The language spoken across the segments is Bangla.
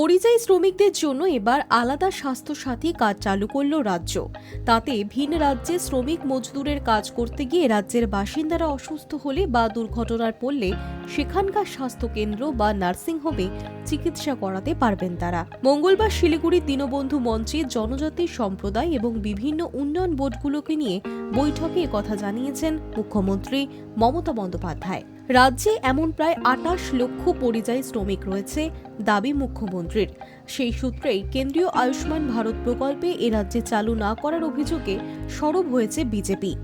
পরিযায়ী শ্রমিকদের জন্য এবার আলাদা স্বাস্থ্যসাথী কাজ চালু করল রাজ্য। তাতে ভিন রাজ্যে শ্রমিক মজদুরের কাজ করতে গিয়ে রাজ্যের বাসিন্দারা অসুস্থ হলে বা দুর্ঘটনার পড়লে সেখানকার স্বাস্থ্যকেন্দ্র বা নার্সিংহোমে চিকিৎসা করাতে পারবেন তারা। মঙ্গলবার শিলিগুড়ির দীনবন্ধু মঞ্চে জনজাতি সম্প্রদায় এবং বিভিন্ন উন্নয়ন বোর্ডগুলোকে নিয়ে বৈঠকে কথা জানিয়েছেন মুখ্যমন্ত্রী মমতা বন্দ্যোপাধ্যায়। রাজ্যে এমন প্রায় আটাশ লক্ষ পরিযায়ী শ্রমিক রয়েছে, দাবি মুখ্যমন্ত্রীর। সেই সূত্রেই কেন্দ্রীয় আয়ুষ্মান ভারত প্রকল্পে এ রাজ্যে চালু না করার অভিযোগে সরব হয়েছে বিজেপি।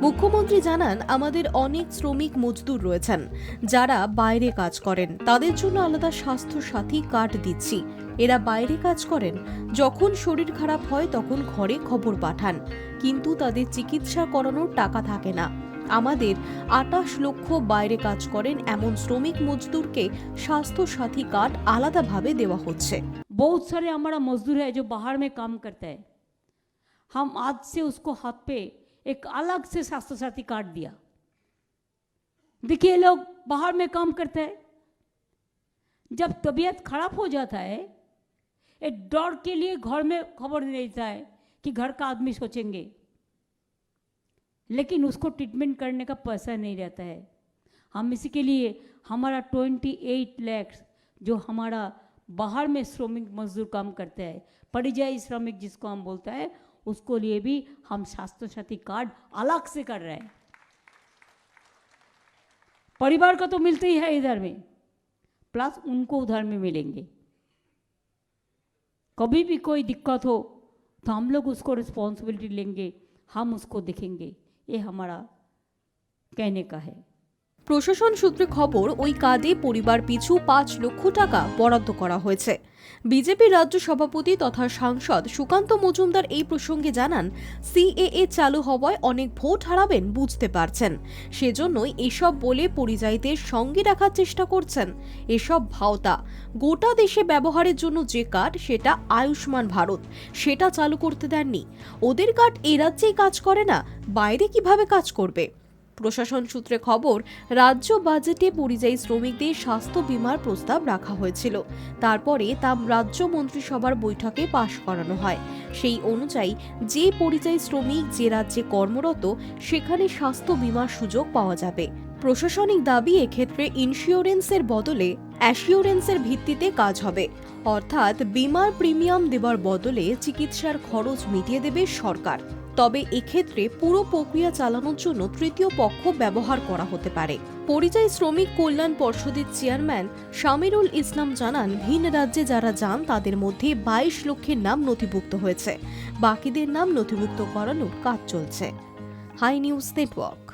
মুখ্যমন্ত্রী জানান, আমাদের অনেক শ্রমিক মজদুর রয়েছেন, যারা বাইরে কাজ করেন। তাদের জন্য আলাদা স্বাস্থ্য সাথী কার্ড দিচ্ছি। এরা বাইরে কাজ করেন, যখন শরীর খারাপ হয় তখন ঘরে খবর পাঠান। কিন্তু তাদের চিকিৎসা করানোর টাকা থাকে না। আমাদের আটাশ লক্ষ বাইরে কাজ করেন এমন শ্রমিক মজদুরকে স্বাস্থ্য সাথী কার্ড আলাদাভাবে দেওয়া হচ্ছে बहुत सारे हमारा मजदूर है जो बाहर में काम करता है हम आज से उसको हाथ पे एक अलग से स्वास्थ्य साथी कार्ड दिया देखिए ये लोग बाहर में काम करते हैं जब तबीयत खराब हो जाता है एक डर के लिए घर में खबर नहीं देता है कि घर का आदमी सोचेंगे लेकिन उसको ट्रीटमेंट करने का पैसा नहीं रहता है। हम इसी के लिए हमारा ट्वेंटी एट लैक्स जो हमारा बाहर में श्रमिक मजदूर काम करते हैं परिजाई श्रमिक जिसको हम बोलते हैं, उसको लिए भी हम स्वास्थ्य साथी कार्ड अलग से कर रहे हैं। परिवार का तो मिलते ही है इधर में प्लस उनको उधर में मिलेंगे। कभी भी कोई दिक्कत हो तो हम लोग उसको रिस्पॉन्सिबिलिटी लेंगे, हम उसको देखेंगे। ये हमारा कहने का है প্রশাসন সূত্রে খবর ওই কাজে পরিবার পিছু পাঁচ লক্ষ টাকা বরাদ্দ করা হয়েছে বিজেপির রাজ্য সভাপতি তথা সাংসদ সুকান্ত মজুমদার এই প্রসঙ্গে জানান, সিএএ চালু হওয়ায় অনেক ভোট হারাবেন বুঝতে পারছেন। সেজন্যই এসব বলে পরিযায়ীদের সঙ্গে রাখার চেষ্টা করছেন। এসব ভাওতা, গোটা দেশে ব্যবহারের জন্য যে কার্ড, সেটা আয়ুষ্মান ভারত, সেটা চালু করতে দেননি। ওদের কার্ড এ রাজ্যেই কাজ করে না, বাইরে কীভাবে কাজ করবে? প্রশাসন সূত্রে খবর, রাজ্য বাজেটে পরিযায়ী শ্রমিকদের স্বাস্থ্য বীমার প্রস্তাব রাখা হয়েছিল। তারপরে তা রাজ্য মন্ত্রিসভার বৈঠকে পাশ করানো হয়। সেই অনুযায়ী, যে পরিযায়ী শ্রমিক যে রাজ্যে কর্মরত, সেখানে স্বাস্থ্য বীমার সুযোগ পাওয়া যাবে। প্রশাসনিক দাবি এক্ষেত্রে ইন্স্যুরেন্সের বদলে অ্যাসিওরেন্সের ভিত্তিতে কাজ হবে। অর্থাৎ বিমার প্রিমিয়াম দেওয়ার বদলে চিকিৎসার খরচ মিটিয়ে দেবে সরকার। তবে এক্ষেত্রে পুরো প্রক্রিয়া চালানোর জন্য তৃতীয় পক্ষ ব্যবহার করা হতে পারে। পরিযায়ী শ্রমিক কল্যাণ পর্ষদের চেয়ারম্যান শামিরুল ইসলাম জানান, ভিন রাজ্যে যারা যান তাদের মধ্যে বাইশ লক্ষের নাম নথিভুক্ত হয়েছে। বাকিদের নাম নথিভুক্ত করানোর কাজ চলছে। High News Network.